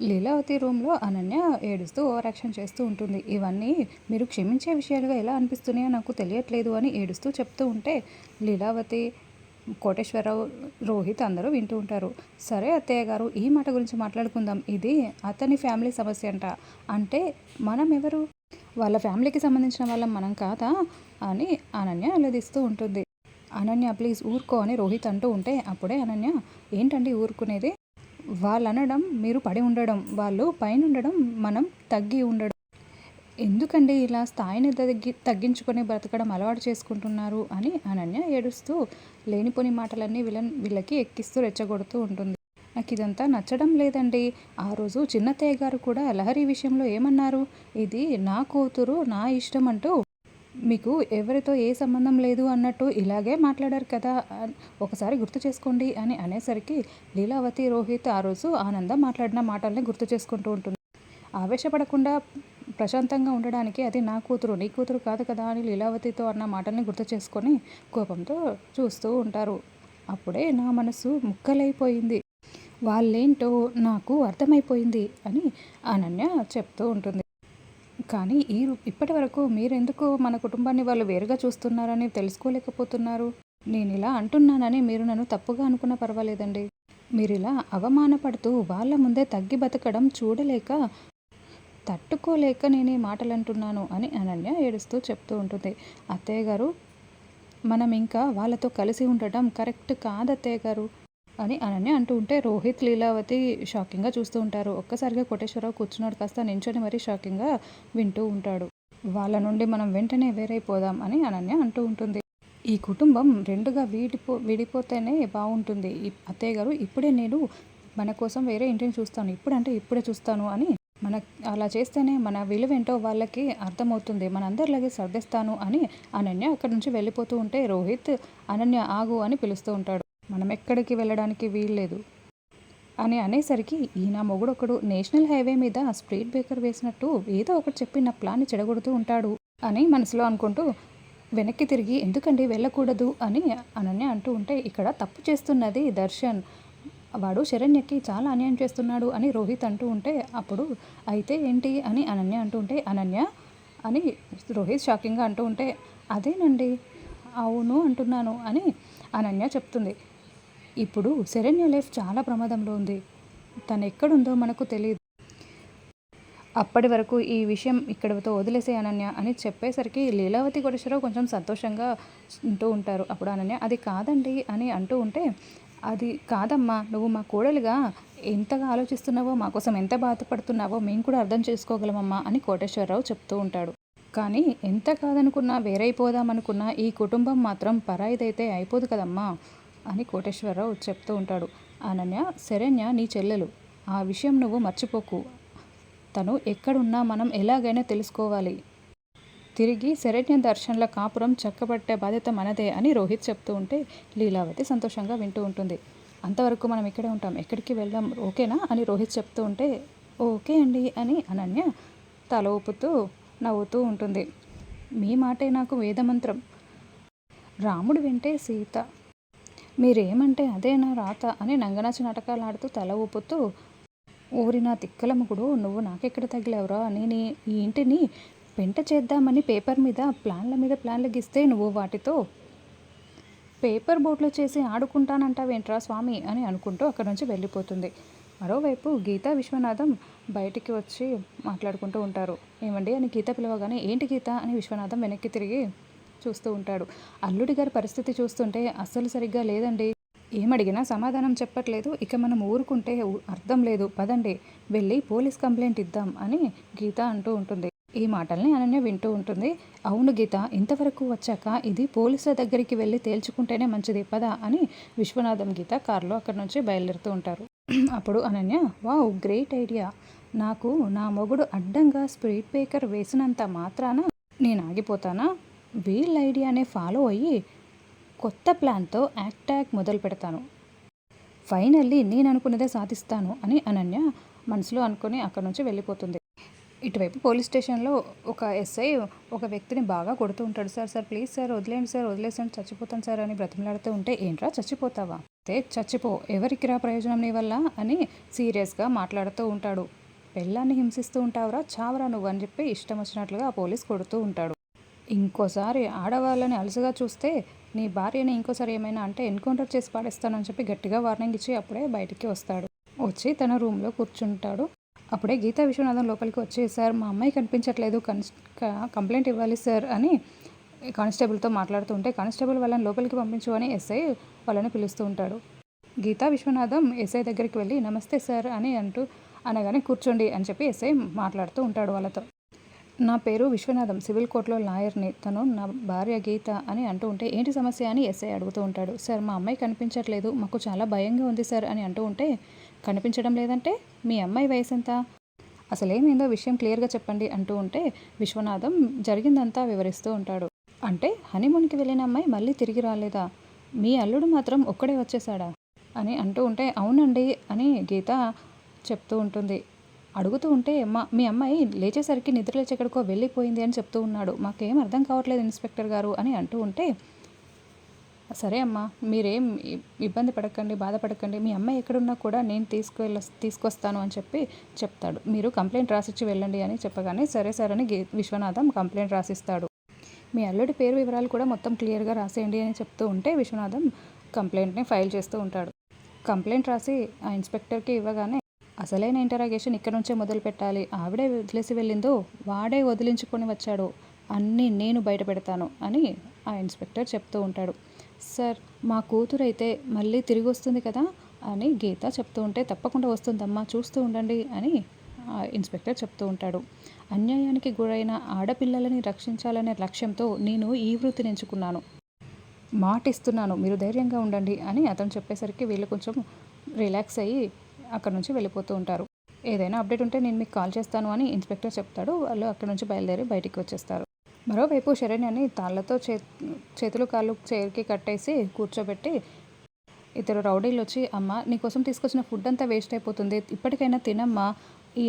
లీలావతి రూమ్లో అనన్య ఏడుస్తూ over action చేస్తూ ఉంటుంది. ఇవన్నీ మీరు క్షమించే విషయాలుగా ఎలా అనిపిస్తున్నాయో నాకు తెలియట్లేదు అని ఏడుస్తూ చెప్తూ ఉంటే లీలావతి కోటేశ్వరరావు రోహిత్ అందరూ వింటూ ఉంటారు. సరే అత్తయ్య గారు ఈ మాట గురించి మాట్లాడుకుందాం. ఇది అతని ఫ్యామిలీ సమస్య అంట. అంటే మనం ఎవరు? వాళ్ళ ఫ్యామిలీకి సంబంధించిన వాళ్ళం మనం కాదా? అని అనన్య అలదిస్తూ ఉంటుంది. అనన్య ప్లీజ్ ఊరుకో అని రోహిత్ అంటూ ఉంటే అప్పుడే అనన్య ఏంటండి ఊరుకునేది? వాళ్ళు అనడం మీరు పడి ఉండడం వాళ్ళు పైన ఉండడం మనం తగ్గి ఉండడం. ఎందుకండి ఇలా స్థాయిని తగ్గి తగ్గించుకొని బ్రతకడం అలవాటు చేసుకుంటున్నారు అని అనన్య ఏడుస్తూ లేనిపోని మాటలన్నీ వీళ్ళని వీళ్ళకి ఎక్కిస్తూ రెచ్చగొడుతూ ఉంటుంది. నాకు ఇదంతా నచ్చడం లేదండి. ఆ రోజు చిన్నతయ్య గారు కూడా లహరి విషయంలో ఏమన్నారు? ఇది నా కూతురు నా ఇష్టం అంటూ మీకు ఎవరితో ఏ సంబంధం లేదు అన్నట్టు ఇలాగే మాట్లాడారు కదా ఒకసారి గుర్తు చేసుకోండి అని అనేసరికి లీలావతి రోహిత్ ఆ రోజు ఆనందం మాట్లాడిన మాటల్ని గుర్తు చేసుకుంటూ ఉంటుంది. ఆవేశపడకుండా ప్రశాంతంగా ఉండడానికి అది నా కూతురు నీ కూతురు కాదు కదా అని లీలావతితో అన్న మాటల్ని గుర్తు చేసుకొని కోపంతో చూస్తూ ఉంటారు. అప్పుడే నా మనసు ముక్కలైపోయింది. వాళ్ళేంటో నాకు అర్థమైపోయింది అని అనన్య చెప్తూ ఉంటుంది. కానీ ఈ ఇప్పటి వరకు మీరెందుకు మన కుటుంబాన్ని వాళ్ళు వేరుగా చూస్తున్నారని తెలుసుకోలేకపోతున్నారు? నేను ఇలా అంటున్నానని మీరు నన్ను తప్పుగా అనుకున్న పర్వాలేదండి. మీరు ఇలా అవమానపడుతూ వాళ్ళ ముందే తగ్గి బతకడం చూడలేక తట్టుకోలేక నేను ఈ మాటలు అంటున్నాను అని అనన్య ఏడుస్తూ చెప్తూ ఉంటుంది. అత్తయ్య గారు మనం ఇంకా వాళ్ళతో కలిసి ఉండటం కరెక్ట్ కాదు అత్తయ్య గారు. అని అనన్య అంటూ ఉంటే రోహిత్ లీలావతి షాకింగ్గా చూస్తూ ఉంటారు. ఒక్కసారిగా కోటేశ్వరరావు కూర్చున్నాడు. కాస్త నించొని మరీ షాకింగ్గా వింటూ ఉంటాడు. వాళ్ళ నుండి మనం వెంటనే వేరైపోదాం అని అనన్య అంటూ ఉంటుంది. ఈ కుటుంబం రెండుగా వీడిపో విడిపోతేనే బాగుంటుంది. అత్తయ్య గారు ఇప్పుడే నేను మన కోసం వేరే ఇంటిని చూస్తాను. ఇప్పుడంటే ఇప్పుడే చూస్తాను అని మన అలా చేస్తేనే మన విలువేంటో వాళ్ళకి అర్థమవుతుంది. మనందరిలాగే సర్దిస్తాను అని అనన్య అక్కడి నుంచి వెళ్ళిపోతూ ఉంటే రోహిత్ అనన్య ఆగు అని పిలుస్తూ ఉంటాడు. మనం ఎక్కడికి వెళ్ళడానికి వీల్లేదు అని అనేసరికి ఈయన మొగుడొకడు నేషనల్ హైవే మీద స్పీడ్ బ్రేకర్ వేసినట్టు ఏదో ఒకటి చెప్పి నా ప్లాన్ని చెడగొడుతూ ఉంటాడు అని మనసులో అనుకుంటూ వెనక్కి తిరిగి ఎందుకండి వెళ్ళకూడదు అని అనన్య అంటూ ఉంటే ఇక్కడ తప్పు చేస్తున్నది దర్శన్. వాడు శరణ్యకి చాలా అన్యాయం చేస్తున్నాడు అని రోహిత్ అంటూ ఉంటే అప్పుడు అయితే ఏంటి అని అనన్య అంటూ ఉంటే అనన్య అని రోహిత్ షాకింగ్గా అంటూ ఉంటే అదేనండి అవును అంటున్నాను అని అనన్య చెప్తుంది. ఇప్పుడు శరణ్య లైఫ్ చాలా ప్రమాదంలో ఉంది. తను ఎక్కడుందో మనకు తెలియదు అప్పటి వరకు ఈ విషయం ఇక్కడితో వదిలేసే అనన్య అని చెప్పేసరికి లీలావతి కోటేశ్వరరావు కొంచెం సంతోషంగా ఉంటూ ఉంటారు. అప్పుడు అనన్య అది కాదండి అని అంటూ ఉంటే అది కాదమ్మా నువ్వు మా కోడలుగా ఎంతగా ఆలోచిస్తున్నావో మా కోసం ఎంత బాధపడుతున్నావో మేము కూడా అర్థం చేసుకోగలమమ్మా అని కోటేశ్వరరావు చెప్తూ ఉంటాడు. కానీ ఎంత కాదనుకున్నా వేరైపోదామనుకున్నా ఈ కుటుంబం మాత్రం పరాయిదైతే అయిపోదు కదమ్మా. అని కోటేశ్వరరావు చెప్తూ ఉంటాడు. అనన్య శరణ్య నీ చెల్లెలు ఆ విషయం నువ్వు మర్చిపోకు. తను ఎక్కడున్నా మనం ఎలాగైనా తెలుసుకోవాలి. తిరిగి శరణ్య దర్శన్ల కాపురం చక్కబట్టే బాధ్యత మనదే అని రోహిత్ చెప్తూ ఉంటే లీలావతి సంతోషంగా వింటూ ఉంటుంది. అంతవరకు మనం ఇక్కడే ఉంటాం. ఎక్కడికి వెళ్దాం? ఓకేనా? అని రోహిత్ చెప్తూ ఉంటే ఓకే అండి అని అనన్య తల ఊపుతూ నవ్వుతూ ఉంటుంది. మీ మాటే నాకు వేదమంత్రం. రాముడు వింటే సీత మీరేమంటే అదే నా రాత అని నంగనాచి నాటకాలు ఆడుతూ తల ఊపుతూ ఊరి నా తిక్కలమ్మగుడు నువ్వు నాకెక్కడ తగిలేవరా? నేను ఈ ఇంటిని పెంట చేద్దామని పేపర్ మీద ప్లాన్ల మీద ప్లాన్లు గీస్తే నువ్వు వాటితో పేపర్ బోట్లో చేసి ఆడుకుంటానంటావేంట్రా స్వామి అని అనుకుంటూ అక్కడి నుంచి వెళ్ళిపోతుంది. మరోవైపు గీతా విశ్వనాథం బయటికి వచ్చి మాట్లాడుకుంటూ ఉంటారు. ఏమండి అని గీత పిలవగానే ఏంటి గీత అని విశ్వనాథం వెనక్కి తిరిగి చూస్తూ ఉంటాడు. అల్లుడి గారి పరిస్థితి చూస్తుంటే అస్సలు సరిగ్గా లేదండి. ఏమడిగినా సమాధానం చెప్పట్లేదు. ఇక మనం ఊరుకుంటే అర్థం లేదు. పదండి వెళ్ళి పోలీస్ కంప్లైంట్ ఇద్దాం అని గీత అంటూ ఉంటుంది. ఈ మాటల్ని అనన్య వింటూ ఉంటుంది. అవును గీత ఇంతవరకు వచ్చాక ఇది పోలీసుల దగ్గరికి వెళ్ళి తేల్చుకుంటేనే మంచిది. పదా అని విశ్వనాథం గీత కారులో అక్కడి నుంచి బయలుదేరుతూ ఉంటారు. అప్పుడు అనన్య వావ్ గ్రేట్ ఐడియా. నాకు నా మొగుడు అడ్డంగా స్పీడ్ బ్రేకర్ వేసినంత మాత్రాన నేను ఆగిపోతానా? వీల్ ఐడియానే ఫాలో అయ్యి కొత్త ప్లాన్తో యాక్టాక్ మొదలు పెడతాను. ఫైనల్లీ నేను అనుకున్నదే సాధిస్తాను అని అనన్య మనసులో అనుకుని అక్కడి నుంచి వెళ్ళిపోతుంది. ఇటువైపు పోలీస్ స్టేషన్లో ఒక ఎస్ఐ ఒక వ్యక్తిని బాగా కొడుతూ ఉంటాడు. సార్ సార్ ప్లీజ్ సార్ వదిలేండి సార్ వదిలేసండి చచ్చిపోతాను సార్ అని బ్రతిమలాడుతూ ఉంటే ఏంట్రా చచ్చిపోతావా? తే చచ్చిపో ఎవరికిరా ప్రయోజనం నీ వల్ల? అని సీరియస్గా మాట్లాడుతూ ఉంటాడు. పెళ్ళాన్ని హింసిస్తూ ఉంటావురా చావరా నువ్వు అని చెప్పి ఇష్టం వచ్చినట్లుగా ఆ పోలీస్ కొడుతూ ఉంటాడు. ఇంకోసారి ఆడవాళ్ళని అలసగా చూస్తే నీ భార్యని ఇంకోసారి ఏమైనా అంటే ఎన్కౌంటర్ చేసి పాడేస్తానని చెప్పి గట్టిగా వార్నింగ్ ఇచ్చి అప్పుడే బయటికి వస్తాడు. వచ్చి తన రూమ్లో కూర్చుంటాడు. అప్పుడే గీతా విశ్వనాథం లోపలికి వచ్చి సార్ మా అమ్మాయి కనిపించట్లేదు. కన్స్ కంప్లైంట్ ఇవ్వాలి సార్ అని కానిస్టేబుల్తో మాట్లాడుతూ ఉంటే కానిస్టేబుల్ వాళ్ళని లోపలికి పంపించు అని ఎస్ఐ వాళ్ళని పిలుస్తూ ఉంటాడు. గీతా విశ్వనాథం ఎస్ఐ దగ్గరికి వెళ్ళి నమస్తే సార్ అని అంటూ అనగానే కూర్చోండి అని చెప్పి ఎస్ఐ మాట్లాడుతూ ఉంటాడు వాళ్ళతో. నా పేరు విశ్వనాథం. సివిల్ కోర్టులో లాయర్ని. తను నా భార్య గీత అని అంటూ ఉంటే ఏంటి సమస్య? అని ఎస్ఐ అడుగుతూ ఉంటాడు. సార్ మా అమ్మాయి కనిపించట్లేదు. మాకు చాలా భయంగా ఉంది సార్ అని అంటూ ఉంటే కనిపించడం లేదంటే? మీ అమ్మాయి వయసు ఎంత? అసలేమైందో విషయం క్లియర్గా చెప్పండి అంటూ ఉంటే విశ్వనాథం జరిగిందంతా వివరిస్తూ ఉంటాడు. అంటే హనీమూన్కి వెళ్ళిన అమ్మాయి మళ్ళీ తిరిగి రాలేదా? మీ అల్లుడు మాత్రం ఒక్కడే వచ్చేసాడా అని అంటూ ఉంటే అవునండి అని గీత చెప్తూ ఉంటుంది. అడుగుతూ ఉంటే మా మీ అమ్మాయి లేచేసరికి నిద్రలేచి ఎక్కడికో వెళ్ళిపోయింది అని చెప్తూ ఉన్నాడు. మాకేం అర్థం కావట్లేదు ఇన్స్పెక్టర్ గారు అని అంటూ ఉంటే సరే అమ్మా మీరేం ఇబ్బంది పడకండి బాధపడకండి. మీ అమ్మాయి ఎక్కడున్నా కూడా నేను తీసుకువెళ్ళ తీసుకొస్తాను అని చెప్పి చెప్తాడు. మీరు కంప్లైంట్ రాసిచ్చి వెళ్ళండి అని చెప్పగానే సరే సరే అని విశ్వనాథం కంప్లైంట్ రాసిస్తాడు. మీ అల్లుడి పేరు వివరాలు కూడా మొత్తం క్లియర్గా రాసేయండి అని చెప్తూ ఉంటే విశ్వనాథం కంప్లైంట్ని ఫైల్ చేస్తూ ఉంటాడు. కంప్లైంట్ రాసి ఆ ఇన్స్పెక్టర్కి ఇవ్వగానే అసలైన ఇంటరాగేషన్ ఇక్కడ నుంచే మొదలు పెట్టాలి. ఆవిడే వదిలేసి వెళ్ళిందో వాడే వదిలించుకొని వచ్చాడు అన్నీ నేను బయట పెడతాను అని ఆ ఇన్స్పెక్టర్ చెప్తూ ఉంటాడు. సార్ మా కూతురు అయితే మళ్ళీ తిరిగి వస్తుంది కదా అని గీత చెప్తూ ఉంటే తప్పకుండా వస్తుందమ్మా చూస్తూ ఉండండి అని ఆ ఇన్స్పెక్టర్ చెప్తూ ఉంటాడు. అన్యాయానికి గురైన ఆడపిల్లలని రక్షించాలనే లక్ష్యంతో నేను ఈ వృత్తిని ఎంచుకున్నాను. మాటిస్తున్నాను మీరు ధైర్యంగా ఉండండి అని అతను చెప్పేసరికి వీళ్ళు కొంచెం రిలాక్స్ అయ్యి అక్కడ నుంచి వెళ్ళిపోతూ ఉంటారు. ఏదైనా అప్డేట్ ఉంటే నేను మీకు కాల్ చేస్తాను అని ఇన్స్పెక్టర్ చెప్తాడు. వాళ్ళు అక్కడ నుంచి బయలుదేరి బయటికి వచ్చేస్తారు. మరోవైపు శరణ్యని తాళ్ళతో చే చేతులు కాళ్ళు చైర్కి కట్టేసి కూర్చోబెట్టి ఇద్దరు రౌడీలు వచ్చి అమ్మ నీకోసం తీసుకొచ్చిన ఫుడ్ అంతా వేస్ట్ అయిపోతుంది. ఇప్పటికైనా తినమ్మా. ఈ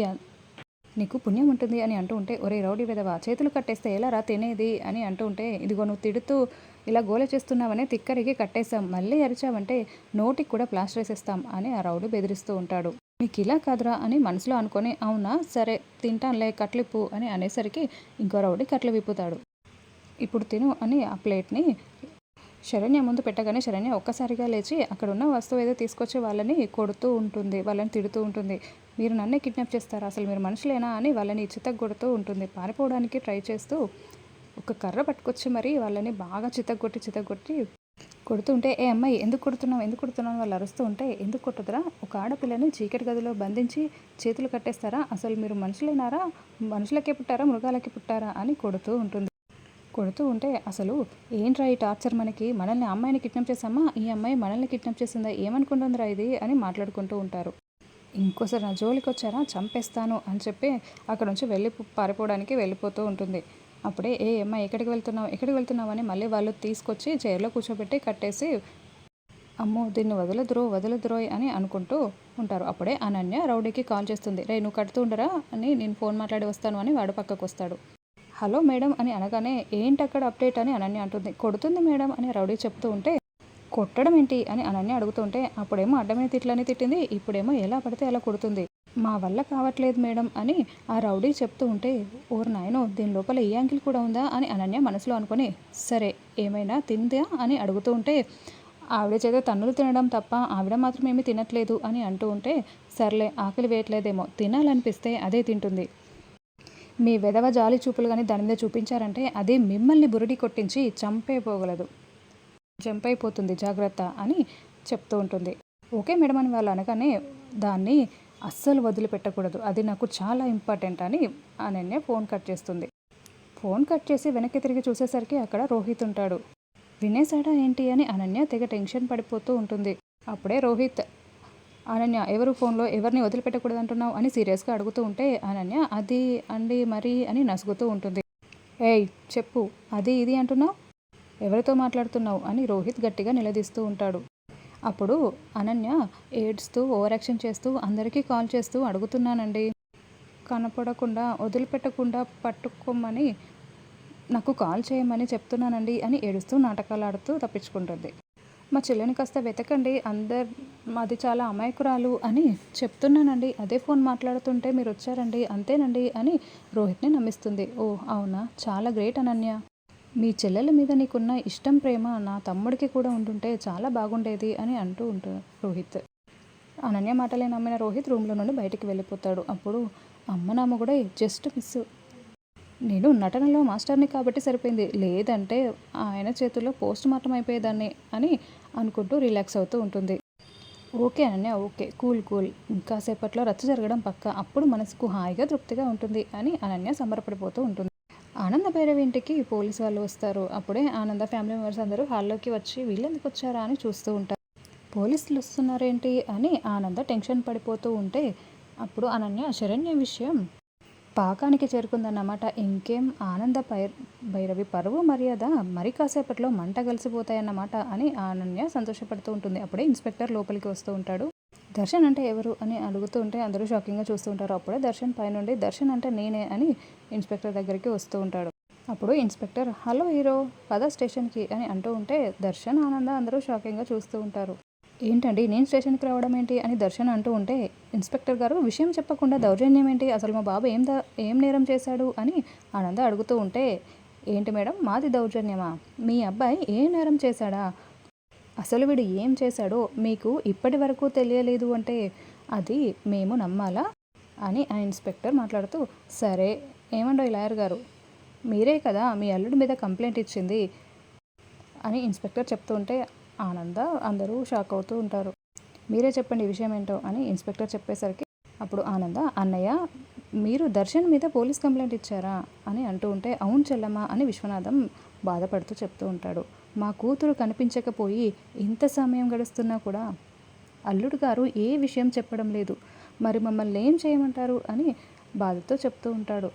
నీకు పుణ్యం ఉంటుంది అని అంటూ ఉంటే ఒరే రౌడీ విధవా చేతులు కట్టేస్తే ఎలా రా తినేది? అని అంటూ ఉంటే ఇదిగో నువ్వు తిడుతూ ఇలా గోల చేస్తున్నావనే తిక్కరికి కట్టేశాం. మళ్ళీ అరిచావంటే నోటికి కూడా ప్లాస్టర్ వేసేస్తాం అని ఆ రౌడీ బెదిరిస్తూ ఉంటాడు. నీకు ఇలా కాదురా అని మనసులో అనుకొని అవునా? సరే తింటానులే కట్లిప్పు అని అనేసరికి ఇంకో రౌడీ కట్లు విప్పుతాడు. ఇప్పుడు తిను అని ఆ ప్లేట్ని శరణ్య ముందు పెట్టగానే శరణ్య ఒక్కసారిగా లేచి అక్కడ ఉన్న వస్తువు ఏదో తీసుకొచ్చి వాళ్ళని కొడుతూ ఉంటుంది వాళ్ళని తిడుతూ ఉంటుంది. మీరు నన్నే కిడ్నాప్ చేస్తారా? అసలు మీరు మనుషులేనా అని వాళ్ళని చితగ్గొడుతూ ఉంటుంది. పారిపోవడానికి ట్రై చేస్తూ ఒక కర్ర పట్టుకొచ్చి మరి వాళ్ళని బాగా చితగొట్టి చితగొట్టి కొడుతుంటే ఏ అమ్మాయి ఎందుకు కొడుతున్నావు ఎందుకు కొడుతున్నావు వాళ్ళు అరుస్తూ ఉంటే ఎందుకు కొట్టదురా? ఒక ఆడపిల్లని చీకటి గదిలో బంధించి చేతులు కట్టేస్తారా? అసలు మీరు మనుషులేనారా? మనుషులకే పుట్టారా? మృగాలకి పుట్టారా? అని కొడుతూ ఉంటుంది. కొడుతూ ఉంటే అసలు ఏంట్రా ఈ టార్చర్ మనకి? మనల్ని అమ్మాయిని కిడ్నాప్ చేసామా ఈ అమ్మాయి మనల్ని కిడ్నాప్ చేసిందా? ఏమనుకుంటుందిరా ఇది? అని మాట్లాడుకుంటూ ఉంటారు. ఇంకోసారి నా జోలికి వచ్చారా చంపేస్తాను అని చెప్పి అక్కడ నుంచి వెళ్ళి పారిపోవడానికి వెళ్ళిపోతూ ఉంటుంది. అప్పుడే ఏ అమ్మ ఎక్కడికి వెళ్తున్నావు? ఎక్కడికి వెళ్తున్నావు? అని మళ్ళీ వాళ్ళు తీసుకొచ్చి చైర్లో కూర్చోబెట్టి కట్టేసి అమ్మో దీన్ని వదలదురో వదలదురోయ్ అని అనుకుంటూ ఉంటారు. అప్పుడే అనన్య రౌడీకి కాల్ చేస్తుంది. రే నువ్వు కడుతూ ఉండరా? అని నేను ఫోన్ మాట్లాడి వస్తాను అని వాడు పక్కకు వస్తాడు. హలో మేడం అని అనగానే ఏంటి అక్కడ అప్డేట్? అని అనన్య అంటుంది. కొడుతుంది మేడం అని రౌడీ చెప్తూ ఉంటే కొట్టడం ఏంటి? అని అనన్య అడుగుతుంటే అప్పుడేమో అడ్డమైన తిట్లని తిట్టింది ఇప్పుడేమో ఎలా పడితే అలా కొడుతుంది. మా వల్ల కావట్లేదు మేడం అని ఆ రౌడీ చెప్తూ ఉంటే ఓరు నాయనో దీని లోపల ఈ యాంగిల్ కూడా ఉందా అని అనన్య మనసులో అనుకొని సరే ఏమైనా తిందా అని అడుగుతూ ఉంటే ఆవిడ చేత తన్నులు తినడం తప్ప ఆవిడ మాత్రం ఏమీ తినట్లేదు అని అంటూ ఉంటే సర్లే ఆకలి వేయట్లేదేమో తినాలనిపిస్తే అదే తింటుంది. మీ వెధవ జాలి చూపులు కానీ దాని మీద చూపించారంటే అదే మిమ్మల్ని బురడి కొట్టించి చంపైపోగలదు. చంపైపోతుంది జాగ్రత్త అని చెప్తూ ఉంటుంది. ఓకే మేడం అని వాళ్ళు అనగానే దాన్ని అస్సలు వదిలిపెట్టకూడదు. అది నాకు చాలా ఇంపార్టెంట్ అని అనన్య ఫోన్ కట్ చేస్తుంది. ఫోన్ కట్ చేసి వెనక్కి తిరిగి చూసేసరికి అక్కడ రోహిత్ ఉంటాడు. వినేశాడా ఏంటి అని అనన్య తెగ టెన్షన్ పడిపోతూ ఉంటుంది. అప్పుడే రోహిత్ అనన్య ఎవరు ఫోన్లో ఎవరిని వదిలిపెట్టకూడదు అంటున్నావు అని సీరియస్గా అడుగుతూ ఉంటే అనన్య అది అండి మరి అని నసుగుతూ ఉంటుంది. ఏయ్ చెప్పు అది ఇది అంటున్నావు? ఎవరితో మాట్లాడుతున్నావు? అని రోహిత్ గట్టిగా నిలదీస్తూ ఉంటాడు. అప్పుడు అనన్య ఏడ్స్తూ ఓవరాక్షన్ చేస్తూ అందరికీ కాల్ చేస్తూ అడుగుతున్నానండి. కనపడకుండా వదిలిపెట్టకుండా పట్టుకోమని నాకు కాల్ చేయమని చెప్తున్నానండి అని ఏడుస్తూ నాటకాలు ఆడుతూ తప్పించుకుంటుంది. మా చెల్లెని కాస్త వెతకండి అందరు మాది చాలా అమాయకురాలు అని చెప్తున్నానండి. అదే ఫోన్ మాట్లాడుతుంటే మీరు వచ్చారండి అంతేనండి అని రోహిత్ని నమ్మిస్తుంది. ఓ అవునా? చాలా గ్రేట్ అనన్య. మీ చెల్లెల మీద నీకున్న ఇష్టం ప్రేమ నా తమ్ముడికి కూడా ఉంటుంటే చాలా బాగుండేది అని అంటూ ఉంటాడు రోహిత్. అనన్య మాటలే నమ్మిన రోహిత్ రూమ్లో నుండి బయటికి వెళ్ళిపోతాడు. అప్పుడు అమ్మ నామ కూడా జస్ట్ మిస్. నేను నటనలో మాస్టర్ని కాబట్టి సరిపోయింది. లేదంటే ఆయన చేతుల్లో పోస్ట్ మార్టం అయిపోయేదాన్ని అని అనుకుంటూ రిలాక్స్ అవుతూ ఉంటుంది. Okay Ananya okay. Cool cool. ఇంకాసేపట్లో రచ్చ జరగడం పక్క. అప్పుడు మనసుకు హాయిగా తృప్తిగా ఉంటుంది అని అనన్య సంబరపడిపోతూ ఉంటుంది. ఆనంద భైరవి ఇంటికి పోలీసు వాళ్ళు వస్తారు. అప్పుడే ఆనంద ఫ్యామిలీ మెంబర్స్ అందరూ హాల్లోకి వచ్చి వీళ్ళు ఎందుకు వచ్చారా అని చూస్తూ ఉంటారు. పోలీసులు వస్తున్నారేంటి అని ఆనంద టెన్షన్ పడిపోతూ ఉంటే అప్పుడు అనన్య శరణ్య విషయం పాకానికి చేరుకుందన్నమాట. ఇంకేం? ఆనంద పై భైరవి పరువు మర్యాద? మరి కాసేపట్లో మంట కలిసిపోతాయన్నమాట అని అనన్య సంతోషపడుతూ ఉంటుంది. అప్పుడే ఇన్స్పెక్టర్ లోపలికి వస్తూ ఉంటాడు. దర్శన్ అంటే ఎవరు అని అడుగుతూ ఉంటే అందరూ షాకింగ్గా చూస్తూ ఉంటారు. అప్పుడే దర్శన్ పైనుండి దర్శన్ అంటే నేనే అని ఇన్స్పెక్టర్ దగ్గరికి వస్తూ ఉంటాడు. అప్పుడు ఇన్స్పెక్టర్ హలో హీరో పద స్టేషన్కి అని అంటూ ఉంటే దర్శన్ ఆనంద అందరూ షాకింగ్గా చూస్తూ ఉంటారు. ఏంటండి నేను స్టేషన్కి రావడం ఏంటి? అని దర్శన్ అంటూ ఉంటే ఇన్స్పెక్టర్ గారు విషయం చెప్పకుండా దౌర్జన్యం ఏంటి? అసలు మా బాబు ఏం ద- ఏం నేరం చేశాడు? అని ఆనంద అడుగుతూ ఉంటే ఏంటి మేడం మాది దౌర్జన్యమా? మీ అబ్బాయి ఏ నేరం చేశాడా? అసలు వీడు ఏం చేశాడో మీకు ఇప్పటి వరకు తెలియలేదు అంటే అది మేము నమ్మాలా? అని ఆ ఇన్స్పెక్టర్ మాట్లాడుతూ సరే ఏమండో లాయర్ గారు? మీరే కదా మీ అల్లుడి మీద కంప్లైంట్ ఇచ్చింది అని ఇన్స్పెక్టర్ చెప్తూ ఉంటే ఆనంద అందరూ షాక్ అవుతూ ఉంటారు. మీరే చెప్పండి ఈ విషయం ఏంటో అని ఇన్స్పెక్టర్ చెప్పేసరికి అప్పుడు ఆనంద అన్నయ్య మీరు దర్శన్ మీద పోలీస్ కంప్లైంట్ ఇచ్చారా? అని అంటూ ఉంటే అవును చెల్లమ్మ అని విశ్వనాథం బాధపడుతూ చెప్తూ ఉంటాడు. మా కూతురు కనిపించకపోయి ఇంత సమయం గడుస్తున్నా కూడా అల్లుడు గారు ఏ విషయం చెప్పడం లేదు. మరి మమ్మల్ని ఏం చేయమంటారు అని బాధతో చెప్తూ ఉంటాడు.